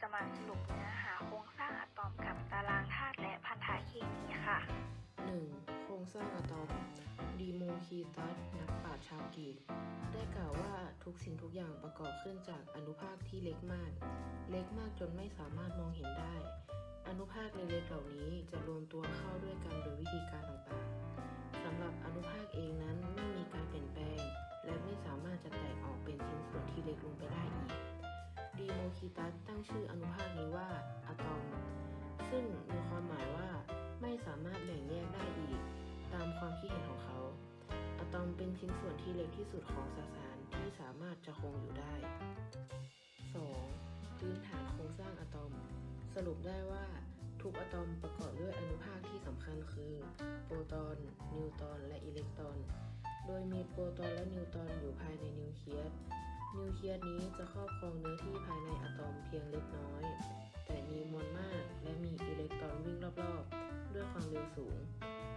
จะมาสรุปเนื้อหาโครงสร้างอะตอมกับตารางธาตุและพันธะเคมีค่ะ 1. โครงสร้างอะตอมดีโมคีตัสนักปราชญ์ชาวกรีกได้กล่าวว่าทุกสิ่งทุกอย่างประกอบขึ้นจากอนุภาคที่เล็กมาก เล็กมากจนไม่สามารถมองเห็นได้ อนุภาคเล็กๆเหล่านี้จะรวมตัวเข้าด้วยกันโดยวิธีการต่างๆสำหรับอนุภาคเองนั้นไม่มีการเปลี่ยนแปลง และไม่สามารถจะแตกออกเป็นชิ้นส่วนที่เล็กลงไปได้อีกีโมคีตัสตั้งชื่ออนุภาคนี้ว่าอะตอม ซึ่งมีความหมายว่าไม่สามารถแบ่งแยกได้อีก ตามความคิดเห็นของเขา อะตอมเป็นชิ้นส่วนที่เล็กที่สุดของสสารที่สามารถจะคงอยู่ได้ 2. พื้นฐานโครงสร้างอะตอม สรุปได้ว่าทุกอะตอมประกอบด้วยอนุภาคที่สำคัญคือ โปรตอน นิวตรอน และอิเล็กตรอน โดยมีโปรตอนและนิวตรอนอยู่ภายในนิวเคลียส นิวเคลียสนี้จะครอบครองเนื้อที่ภายในอะตอมเพียงเล็กน้อย แต่มีมวลมากและมีอิเล็กตรอนวิ่งรอบๆ ด้วยความเร็วสูง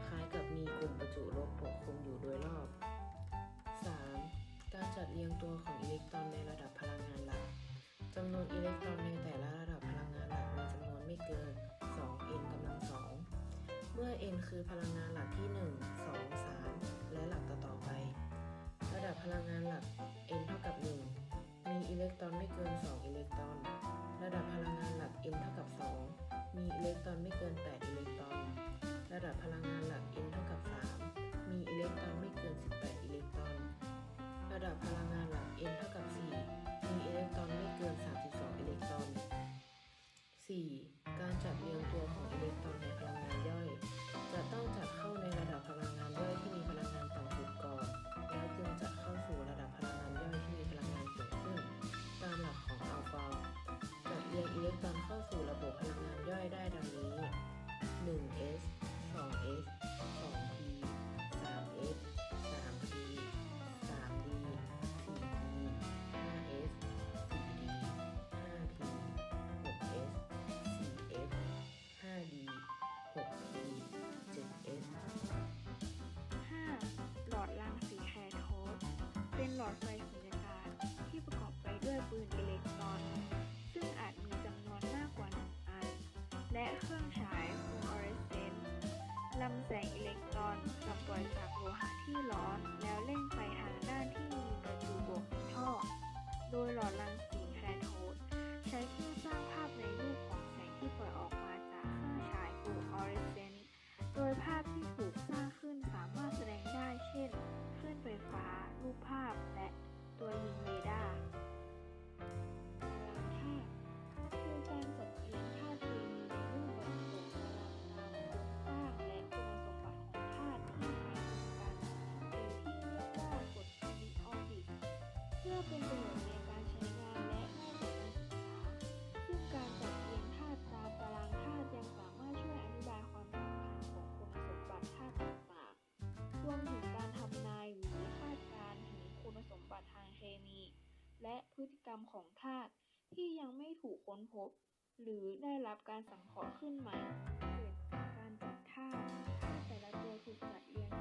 คล้ายกับมีกลุ่มประจุลบปกคลุมอยู่โดยรอบ 3. การจัดเรียงตัวของอิเล็กตรอนในระดับพลังงานหลักจำนวนอิเล็กตรอนในแต่ละระดับพลังงานหลักมีจำนวนไม่เกิน 2n กำลังสองเมื่อ n คือพลังงานหลักที่ 1 2 3 และหลักต่อๆไป ระดับพลังงานหลัก n เท่ากับ 1 มีอิเล็กตรอนไม่เกิน 2 อิเล็กตรอน ระดับพลังงานหลัก n เท่ากับ 2 มีอิเล็กตรอนไม่เกิน 8 อิเล็กตรอน ระดับพลังงานหลัก n เท่ากับ 3 มีอิเล็กตรอนไม่เกิน 18 อิเล็กตรอน ระดับพลังงานหลัก n เท่ากับ 4 ยหลอดรังสีแคโทดใช้เพื่อสร้างภาพในรูปของแสงที่ปล่อยออกมาจากเครื่องฉายฟลูออเรสเซนต์โดยภาพที่ถูกสร้างขึ้นสามารถแสดงได้ เช่นคลื่นไฟฟ้า รูปภาพ และตัวยิงเรดาร์ พฤติกรรมของธาตุที่ยังไม่ถูกค้นพบ หรือได้รับการสังเคราะห์ขึ้นใหม่ เกิดกการจัดธาตุธาตุแต่ละตัวถูกจัดเรียง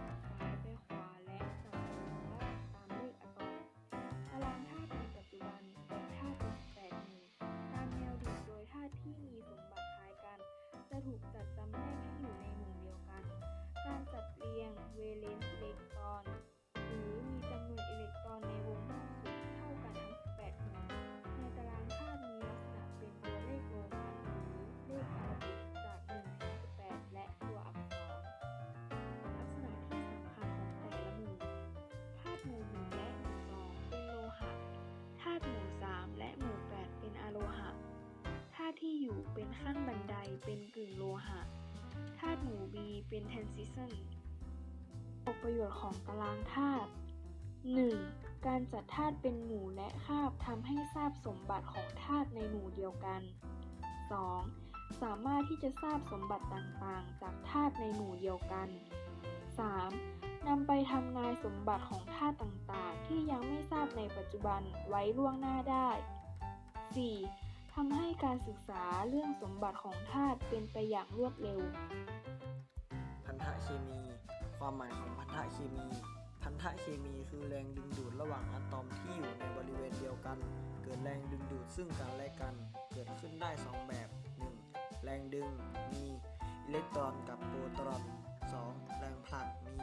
นขั้นบันไดเป็นกึ่งโลหะ ธาตุหมู่บีเป็นแทนซิชันออกประโยชน์ของตารางธาตุ 1. การจัดธาตุเป็นหมู่และคาบทำให้ทราบสมบัติของธาตุในหมู่เดียวกัน 2. สามารถที่จะทราบสมบัติต่างๆ จากธาตุในหมู่เดียวกัน 3. นำไปทำนายสมบัติของธาตุต่างๆ ที่ยังไม่ทราบในปัจจุบันไว้ล่วงหน้าได้ 4. ทำให้การศึกษาเรื่องสมบัติของธาตุเป็นไปอย่างรวดเร็ว พันธะเคมี ความหมายของพันธะเคมี พันธะเคมีคือแรงดึงดูดระหว่างอะตอมที่อยู่ในบริเวณเดียวกัน เกิดแรงดึงดูดซึ่งกันและกัน เกิดขึ้นได้ 2 แบบ 1. แรงดึงมีอิเล็กตรอนกับโปรตอน 2. แรงผลักมี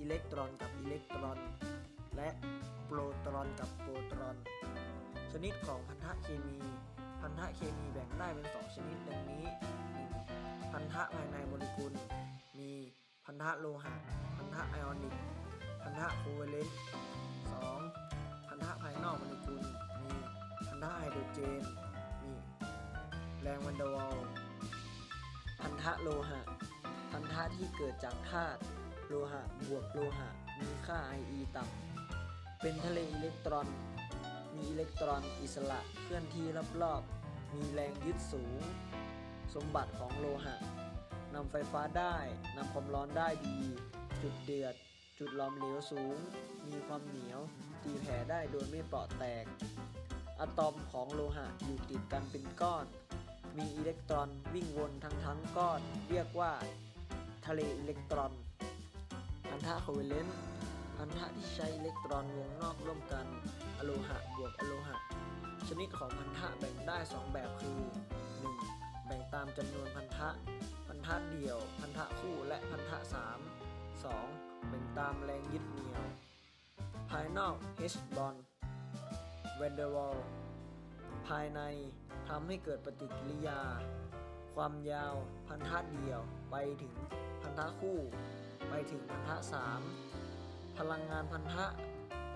อิเล็กตรอนกับอิเล็กตรอน และโปรตอนกับโปรตอน ชนิดของพันธะเคมี พันธะเคมีแบ่งได้เป็น 2 ชนิดดังนี้ 1. พันธะภายในโมเลกุล มีพันธะโลหะ พันธะไอออนิก พันธะโคเวเลนต์ 2. พันธะภายนอกโมเลกุล มีพันธะไฮโดรเจน มีแรงวันเดอวอลพันธะโลหะ พันธะที่เกิดจากธาตุโลหะบวกโลหะ มีค่า IE ต่ำเป็นทะเลอิเล็กตรอน มีอิเล็กตรอนอิสระเคลื่อนที่รอบๆ มีแรงยึดสูง สมบัติของโลหะนำไฟฟ้าได้นำความร้อนได้ดี จุดเดือด จุดหลอมเหลวสูง มีความเหนียว ตีแผ่ได้โดยไม่เปราะแตก อะตอมของโลหะอยู่ติดกันเป็นก้อน มีอิเล็กตรอนวิ่งวนทั้งทั้งก้อน เรียกว่า ทะเลอิเล็กตรอนพันธะโคเวเลนต์พันธะที่ใช้อิเล็กตรอนวงนอกร่วมกัน โลหะบวกอโลหะ ชนิดของพันธะแบ่งได้ 2 แบบคือ 1. แบ่งตามจำนวนพันธะ พันธะเดี่ยว พันธะคู่และพันธะ3 2. แบ่งตามแรงยึดเหนี่ยว ภายนอก H bond van der Waal ภายในทำให้เกิดปฏิกิริยา ความยาวพันธะเดี่ยวไปถึงพันธะคู่ ไปถึงพันธะ3พลังงานพันธะ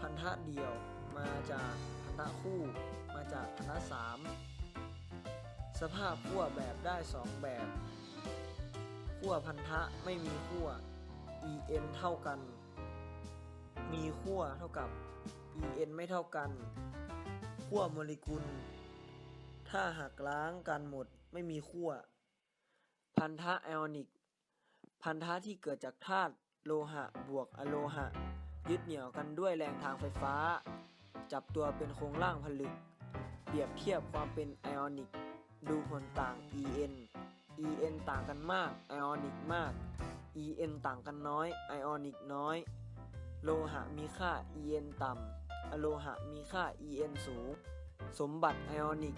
พันธะเดี่ยว มาจากพันธะคู่ มาจากพันธะ3สภาพขั้วแบบได้ 2 แบบขั้วพันธะไม่มีขั้ว En เท่ากัน มีขั้วเท่ากับ En ไม่เท่ากันขั้วโมเลกุล ถ้าหักล้างกันหมดไม่มีขั้ว พันธะไอออนิก พันธะที่เกิดจากธาตุโลหะบวกอะโลหะ ยึดเหนี่ยวกันด้วยแรงทางไฟฟ้า จับตัวเป็นโครงร่างผลึก เปรียบเทียบความเป็นไอออนิก ดูผลต่าง En En ต่างกันมากไอออนิกมาก En ต่างกันน้อยไอออนิกน้อย โลหะมีค่า En ต่ำอโลหะมีค่า En สูง สมบัติไอออนิก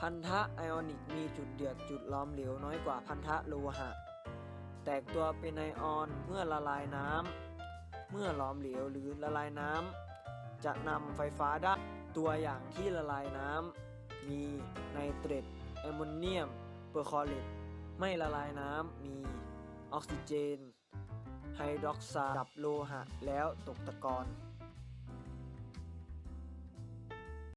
พันธะไอออนิกมีจุดเดือดจุดล้อมเหลวน้อยกว่าพันธะโลหะ แตกตัวเป็นไอออนเมื่อละลายน้ำเมื่อหลอมเหลวหรือละลายน้ำ จะนำไฟฟ้าได้ตัวอย่างที่ละลายน้ำมีไนเตรตแอมโมเนียมเปอร์คอเลตไม่ละลายน้ำมีออกซิเจน ไฮดรอกไซด์ดับโลหะ แล้วตกตะกอน